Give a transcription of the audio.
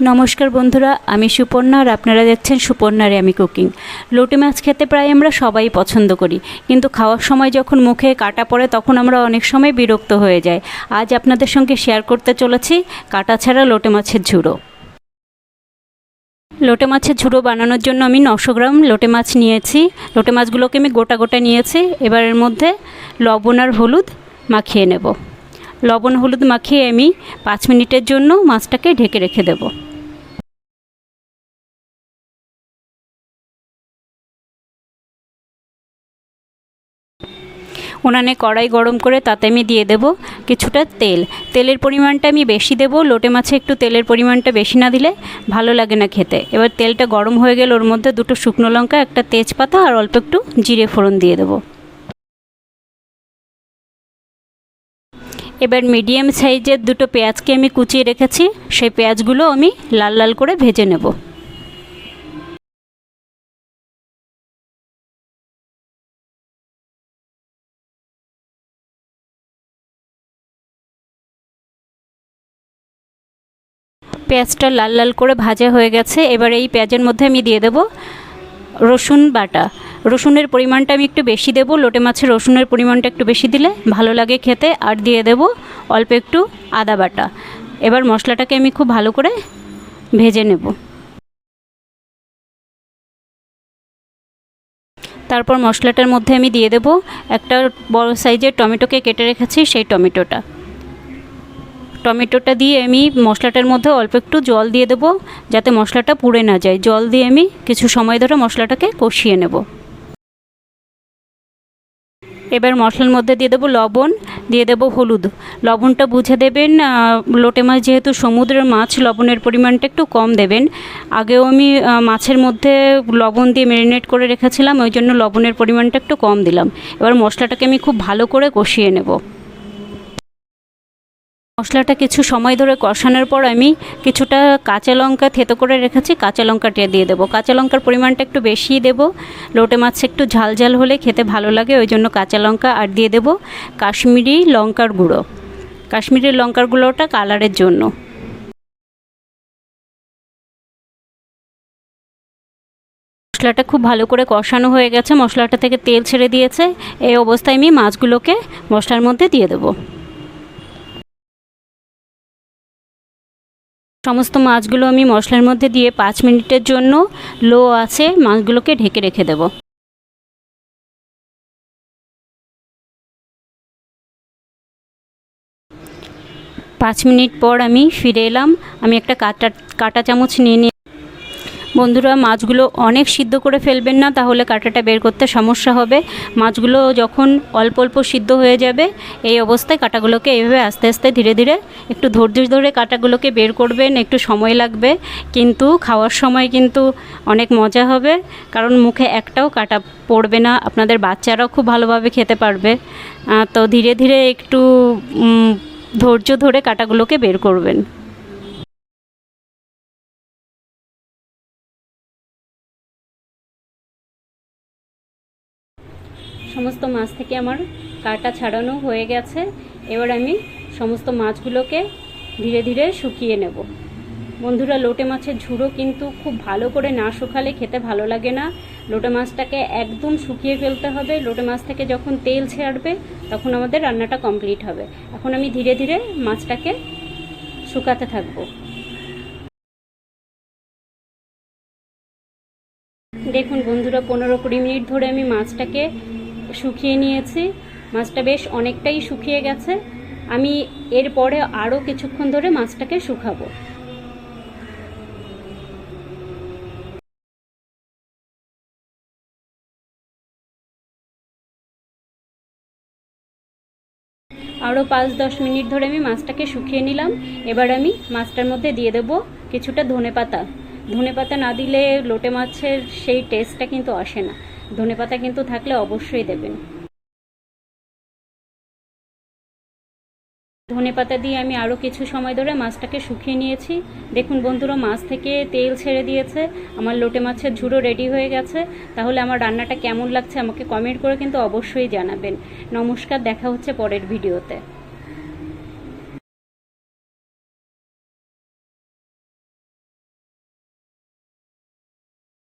নমস্কার বন্ধুরা, আমি সুপর্ণা আর আপনারা দেখছেন সুপর্ণারে আমি কুকিং লোটে মাছ খেতে প্রায় আমরা সবাই পছন্দ করি, কিন্তু খাওয়ার সময় যখন মুখে কাটা পড়ে তখন আমরা অনেক সময় বিরক্ত হয়ে যাই। আজ আপনাদের সঙ্গে শেয়ার করতে চলেছি কাটা ছাড়া লোটে মাছের ঝুড়ো। লোটে মাছের ঝুড়ো বানানোর জন্য আমি নশো গ্রাম লোটে মাছ নিয়েছি। লোটে মাছগুলোকে আমি গোটা গোটা নিয়েছি। এবার এর মধ্যে লবণ আর হলুদ মাখিয়ে নেব। লবণ হলুদ মাখিয়ে আমি পাঁচ মিনিটের জন্য মাছটাকে ঢেকে রেখে দেব। উনানে কড়াই গরম করে তাতে আমি দিয়ে দেব কিছুটা তেল। তেলের পরিমাণটা আমি বেশি দেব, লোটে মাছে একটু তেলের পরিমাণটা বেশি না দিলে ভালো লাগে না খেতে। এবার তেলটা গরম হয়ে গেলে ওর মধ্যে দুটো শুকনো লঙ্কা, একটা তেজপাতা আর অল্প একটু জিরে ফোড়ন দিয়ে দেবো। এবার মিডিয়াম সাইজের দুটো পেঁয়াজকে আমি কুচিয়ে রেখেছি, সেই পেঁয়াজগুলো আমি লাল লাল করে ভেজে নেব। পেঁয়াজটা লাল লাল করে ভাজা হয়ে গেছে। এবার এই পেঁয়াজের মধ্যে আমি দিয়ে দেব রসুন বাটা। রসুনের পরিমাণটা আমি একটু বেশি দেব। লোটে মাছের রসুনের পরিমাণটা একটু বেশি দিলে ভালো লাগে খেতে। আর দিয়ে দেব অল্প একটু আদা বাটা। এবার মশলাটাকে আমি খুব ভালো করে ভেজে নেব। তারপর মশলাটার মধ্যে আমি দিয়ে দেব একটা বড় সাইজের টমেটোকে কেটে রেখেছি, সেই টমেটোটা। টমেটোটা দিয়ে আমি মশলাটার মধ্যে অল্প একটু জল দিয়ে দেবো, যাতে মশলাটা পুড়ে না যায়। জল দিয়ে আমি কিছু সময় ধরে মশলাটাকে কষিয়ে নেব। এবার মশলার মধ্যে দিয়ে দেবো লবণ, দিয়ে দেবো হলুদ। লবণটা বুঝে দেবেন লোটে মাছ যেহেতু সমুদ্রের মাছ, লবণের পরিমাণটা একটু কম দেবেন। আগেও আমি মাছের মধ্যে লবণ দিয়ে ম্যারিনেট করে রেখেছিলাম, ওই জন্য লবণের পরিমাণটা একটু কম দিলাম। এবার মশলাটাকে আমি খুব ভালো করে কষিয়ে নেব। মশলাটা কিছু সময় ধরে কষানোর পর আমি কিছুটা কাঁচা লঙ্কা থেতো করে রেখেছি, কাঁচা লঙ্কাটা দিয়ে দেবো। কাঁচা লঙ্কার পরিমাণটা একটু বেশিই দেবো। লোটে মাছ একটু ঝাল ঝাল হলে খেতে ভালো লাগে, ওই জন্য কাঁচা লঙ্কা আর দিয়ে দেবো কাশ্মীরি লঙ্কার গুঁড়ো। কাশ্মীরি লঙ্কার গুঁড়োটা কালারের জন্য। মশলাটা খুব ভালো করে কষানো হয়ে গেছে, মশলাটা থেকে তেল ছেড়ে দিয়েছে। এই অবস্থায় আমি মাছগুলোকে মশলার মধ্যে দিয়ে দেবো। সমস্ত মাছগুলো আমি মশলার মধ্যে দিয়ে পাঁচ মিনিটের জন্য লো আছে মাছগুলোকে ঢেকে রেখে দেব। পাঁচ মিনিট পর আমি ফিরে এলাম। আমি একটা কাটা কাটা চামচ নিয়ে নিয়ে বন্ধুরা, মাছগুলো অনেক সিদ্ধ করে ফেলবেন না, তাহলে কাঁটাটা বের করতে সমস্যা হবে। মাছগুলো যখন অল্প অল্প সিদ্ধ হয়ে যাবে, এই অবস্থায় কাঁটাগুলোকে এইভাবে আস্তে আস্তে ধীরে ধীরে একটু ধৈর্য ধরে কাঁটাগুলোকে বের করবেন, একটু সময় লাগবে। কিন্তু খাওয়ার সময় কিন্তু অনেক মজা হবে, কারণ মুখে একটাও কাটা পড়বে না, আপনাদের বাচ্চারাও খুব ভালোভাবে খেতে পারবে। তো ধীরে ধীরে একটু ধৈর্য ধরে কাঁটাগুলোকে বের করবেন। সমস্ত মাছ থেকে আমার কাটা ছাড়ানো হয়ে গেছে। এবার আমি সমস্ত মাছগুলোকে ধীরে ধীরে শুকিয়ে নেব। বন্ধুরা, লোটে মাছের ঝুড়ো কিন্তু খুব ভালো করে না শুকালে খেতে ভালো লাগে না। লোটে মাছটাকে একদম শুকিয়ে ফেলতে হবে। লোটে মাছ থেকে যখন তেল ছাড়বে, তখন আমাদের রান্নাটা কমপ্লিট হবে। এখন আমি ধীরে ধীরে মাছটাকে শুকাতে থাকব। দেখুন বন্ধুরা, পনেরো কুড়ি মিনিট ধরে আমি মাছটাকে শুকিয়ে নিয়েছি। মাছটা বেশ অনেকটাই শুকিয়ে গেছে। আমি এরপরে আরও কিছুক্ষণ ধরে মাছটাকে শুকাবো। আরও পাঁচ দশ মিনিট ধরে আমি মাছটাকে শুকিয়ে নিলাম। এবার আমি মাছটার মধ্যে দিয়ে দেব কিছুটা ধনে পাতা ধনে পাতা না দিলে লোটে মাছের সেই টেস্টটা কিন্তু আসে না। ধনে পাতা কিন্তু থাকলে অবশ্যই দেবেন। ধনে পাতা দিয়ে আমি আরও কিছু সময় ধরে মাছটাকে শুকিয়ে নিয়েছি। দেখুন বন্ধুরা, মাছ থেকে তেল ছেড়ে দিয়েছে। আমার লোটে মাছের ঝুড়ো রেডি হয়ে গেছে। তাহলে আমার রান্নাটা কেমন লাগছে আমাকে কমেন্ট করে কিন্তু অবশ্যই জানাবেন। নমস্কার, দেখা হচ্ছে পরের ভিডিওতে